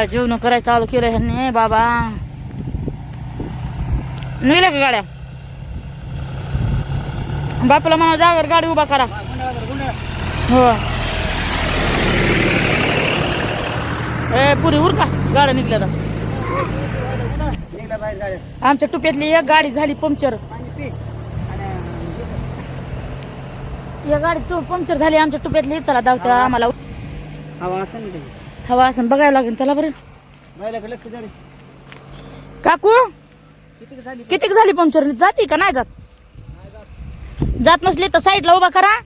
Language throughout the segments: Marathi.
सकाळ जेवण करायचं चालू केलं ह्यांनी? बाबा. निघल्या का गाड्या? बापूला म्हणा जागर गाडी उभा करा. हो. ए पुरी उर का? गाड्या निघल्या तर आमच्या टुप्यातली एक गाडी झाली पंक्चर. या गाडी पंक्चर झाली आमच्या टुप्यातली. चला धावत्या. आम्हाला हवा असं बघायला लागेल. त्याला बरं. बायलाकडे लक्ष द्या रे. काकू किती झाली? किती झाली पंक्चर? जाती का नाही जात? जात नसली तर साईडला उभा करा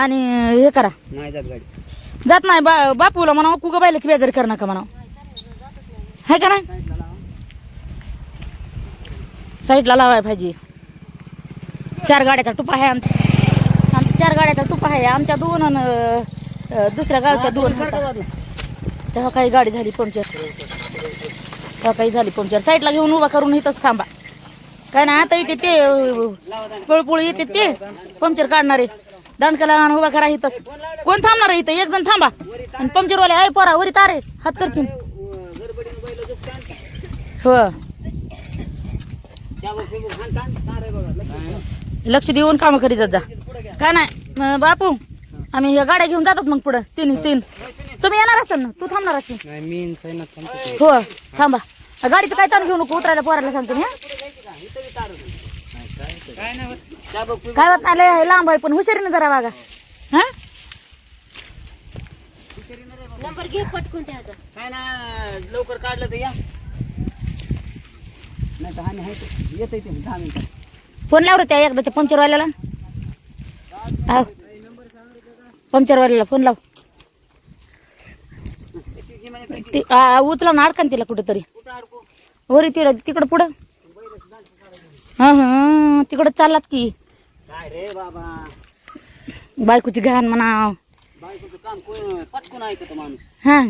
आणि हे करा. नाही जात गाडी. जात नाही बा बापूला म्हणा कुगा बायलाची बेजारी कर नका म्हणा हाय का नाही? साईडला लावाय पाहिजे. चार गाड्याचा टुपा आहे आमच्या आमच्या चार गाड्याचा टुपा आहे. आमच्या दोन अन, अं, दुसऱ्या गावच्या दोन. तेव्हा काही गाडी झाली पंक्चर. तेव्हा काही झाली पंक्चर. साईडला घेऊन उभा करून इथंच थांबा. काय नाही आता इथे ते पळपुळी येते ते पंक्चर काढणारे दांडकाला आणून उभा करा इथंच. कोण थांबणार आहे इथं? एक जण थांबा. आणि पंक्चरवाले आहे पोरा वरी तारे हात करशील हो. लक्ष देऊन कामं करीत जा. काय नाही बापू आम्ही ह्या गाड्या घेऊन जातात मग पुढं. तीन तीन. तुम्ही येणार असाल ना? तू थांबणार असेल. नाही मी सैनात थांबतो हो थांबा. गाडीचं काय ताण घेऊ नको? उतरायला पोरायला सांगतो मी हं? काय होत. होत नाही लय लांब आहे पण हुशारीने जरा वागा. हा? नंबर घे पटकून त्याचा. काय ना लवकर काढलं तर या. नाही तर हानी आहे ते. येतं इथे दहा मिनिटं. फोन लाव रे त्या एकदा त्या पंक्चरवाल्याला. पंक्चरवाल्याला फोन लाव. ती आ, उचला ना अडकन तिला कुठेतरी. कुठं अडकू वरी तिला तिकडं पुढं. हा हा तिकडं चाललात की. काय रे बाबा? बायकोची घाण म्हणा. बायकोचं काम कोण पटकून ऐकतो माणूस. हा.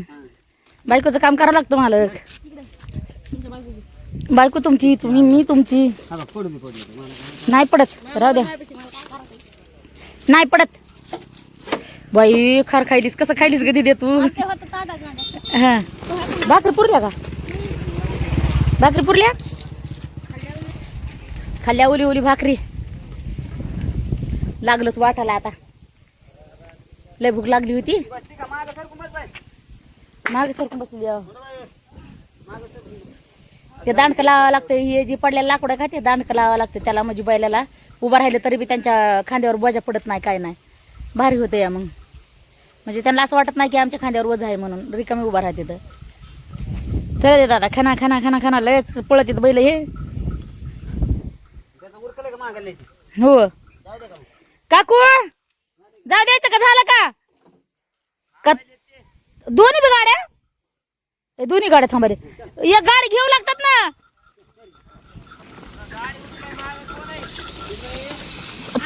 बायकोचं काम करावं लागतं मालक. बायको तुमची तुम्ही मी तुमची. हा. नाही. पडत. राहू द्या. नाही पडत. बाई खार खायलीस. कसं खायलीस कधी दे तू? ते हा. भाकरी पुरल्या का? भाकरी पुरल्या? खाल्ल्या ओली ओली भाकरी. लागलो तू वाटाला आता. लय भूक लागली होती. मागे सरकून बसली ते दांडकं लावावं लागतं हे जे पडलेलं लाकूड आहे का ते दांडकं लावावं लागतं त्याला म्हणजे बैलाला. उभं राहिलं तरी बी त्यांच्या खांद्यावर बोजा पडत नाही काय नाही. भारी होतं या मग. म्हणजे त्यांना असं वाटत नाही की आमच्या खांद्यावर वज आहे म्हणून. रिकामी उभा राहते तर. चला दे दादा खाना खाना खाना खाना. लयच पळत येत बैल हे. हो? काकू जाऊ द्यायचं का? झालं का? का दोन्ही बी गाड्या? ए, दोन्ही गाड्या थांबा रे. एक गाडी घेऊ लागतात ना?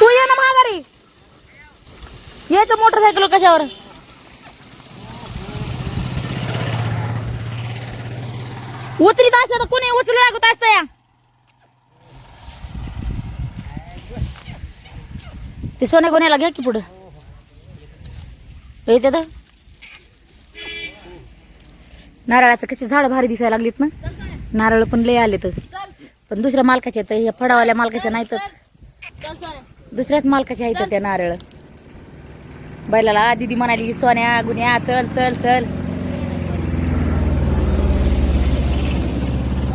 तू ये ना माघारी. यायचं मोटरसायकल कशावर? उचलीत असत तर कोणी उचलू लागत असतं या. ते सोन्या कोण्याला घ्या की पुढं. येते तर नारळाचं कशी झाड भारी दिसायला लागलीत ना. नारळ पण लय आले तर पण दुसऱ्या मालकाच्या तर ह्या फडावाल्या मालकाच्या नाहीतच दुसऱ्याच मालकाच्या आहेत त्या नारळ. बैलाला दिदी म्हणाली सोन्या गुन्ह्या चल चल चल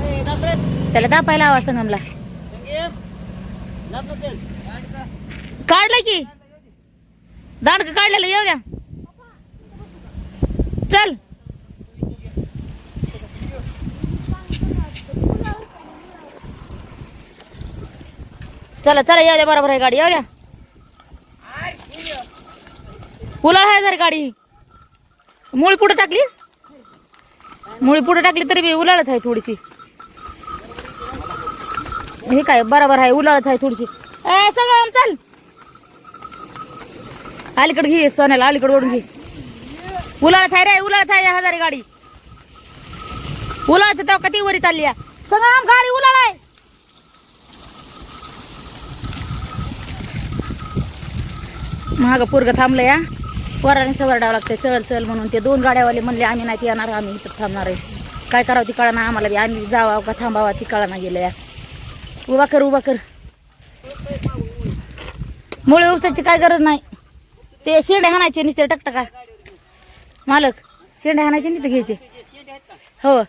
ए, दासरे, त्याला दापायला हवा संगमला. संगीत, काढलं की. दांडक काढलेलं येऊ द्या. चल. चला चला येऊ द्या बरोबर आहे गाडी येऊ द्या. उलाळ आहे जर गाडी. मुळी पुढे टाकलीस? मुळी पुढे टाकली तरी बी उलाळच आहे थोडीशी. हे काय बरोबर आहे उलाळच आहे थोडीशी. ए सगळं चाल. अलीकडे घे सोन्याला अलीकडे ओढून घे. उलाळच आहे रे उलाळच आहे हजारी गाडी. उलाळच तेव्हा कधी वरी चालली आहे. सगळं गाडी उलाळ आहे. महाग पोरग थांबलं या. पोराने सवरडावं लागतं चल चल म्हणून ते दोन गाड्यावाले म्हणले आम्ही नाही येणार आम्ही इथं थांबणार आहे. काय करावं ती कळना आम्हाला बी आम्ही जावा का थांबावा ती कळना गेलं या उभा कर उभा कर. मुळे उपसाची काय गरज नाही. ते शेंडे हाणायचे नुसते टकटका. मालक शेंडे हाणायचे नुसते घ्यायचे. हो?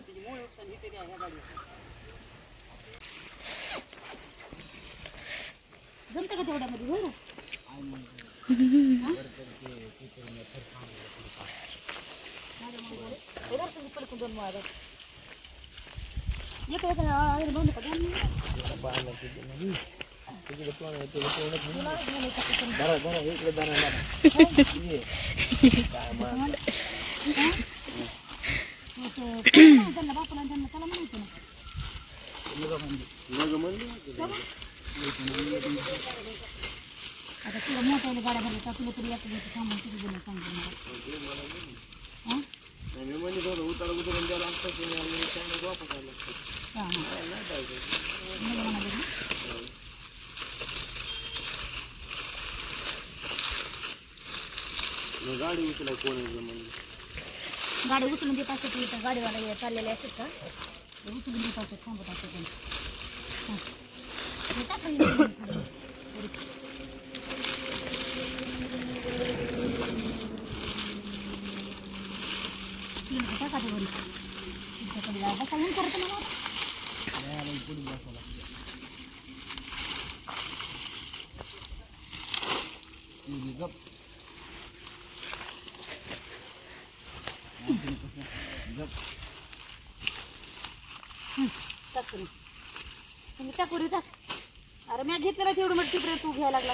जमतं का तेवढ्यामध्ये बरं आता तुला मोठ्याला गाड्या भरल्या तुला तरी एक दिवशी थांबून किती दिलं सांगितलं मला हा, हा. गाडी उचलून देत असते इथं गाडीवाला हे चाललेले असतात का ते उचलून देत असतात थांबत असतात त्यांनी. हा. टाका तीन रुपये टाका ते वरी. तुमच्याकडे जा. बसा येऊन करतो ना मग. तुम्ही. टाकू टाक अरे मी घेतलं तेवढं मग तिकडे तू घ्यायला लागला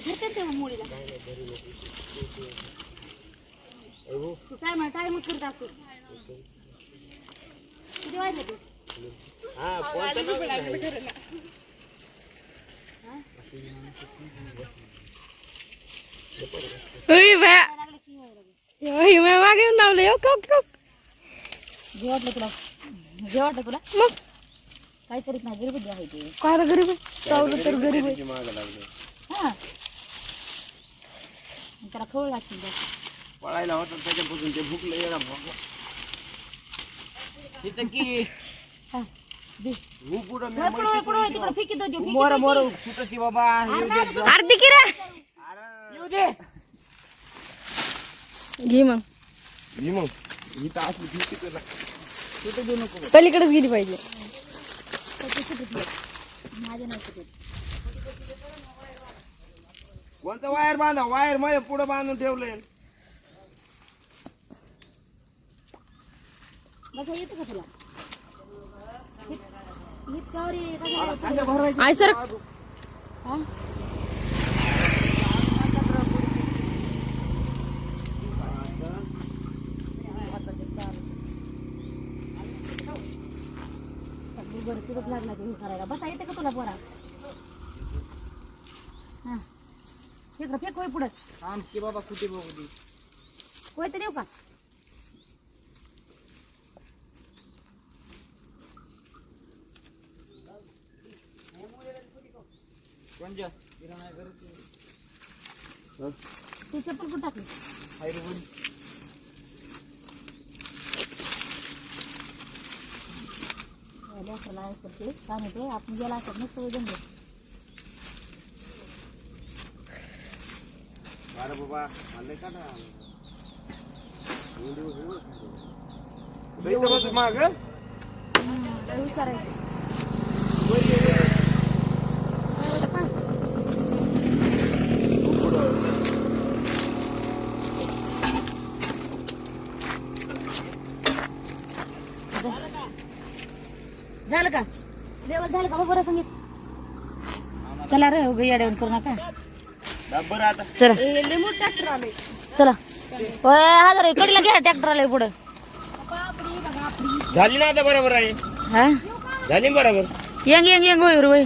ते काय म्हणा काय मग करत असतो किती वाजले तू? हा कोणतं लागले की मागे जे वाटलं तुला जे वाटलं तुला मग? काय करीत नाही गरीब आहे ते. काय गरीब? चावलं तर गरीब. आहे हा. त्याला खवळ लागतील. पळायला होता त्याच्यापासून ते भुकलं येणार तिथं की हा, पुढं वळ, तिकडं फेकी दो, देऊ, फेकी मोर दो, मोर फेकी. सुटती बाबा अर्धी किरा येऊ दे. घे मग. ही मग. इथं असली भीती तुला तिथं देऊ नको पलीकडेच गेली पाहिजे. माझ्या नाही. कोणतं वायर बांधा? वायर मग पुढं बांधून ठेवलंय. बसा येतं का तुला? Aye sir. हा? सगळी बरं तिथंच लागणार ते हे करायला. बसा येते का तुला पोरा? इकडं फेक होय पुढं? आमची बाबा कुठे बघू दे? होय तर येऊ का? कोणच्या? तू चप्पल कुठं टाकली? लेकराला ऐकत ते काय नाही ते आपण गेला असत नसतं जमलं अरे बाबा आले का ना? माग. झालं का? देवल झालं का? मग बरं सांगित. चला रे उगा येड्यावर करू नका. चला. लिंबू ट्रॅक्टर आले चला. होय हजार आहे. कडीला घ्या ट्रॅक्टर आलाय पुढं. झाली ना आता बरोबर आहे? हा? झाली बरोबर? यंग यंग यंग होय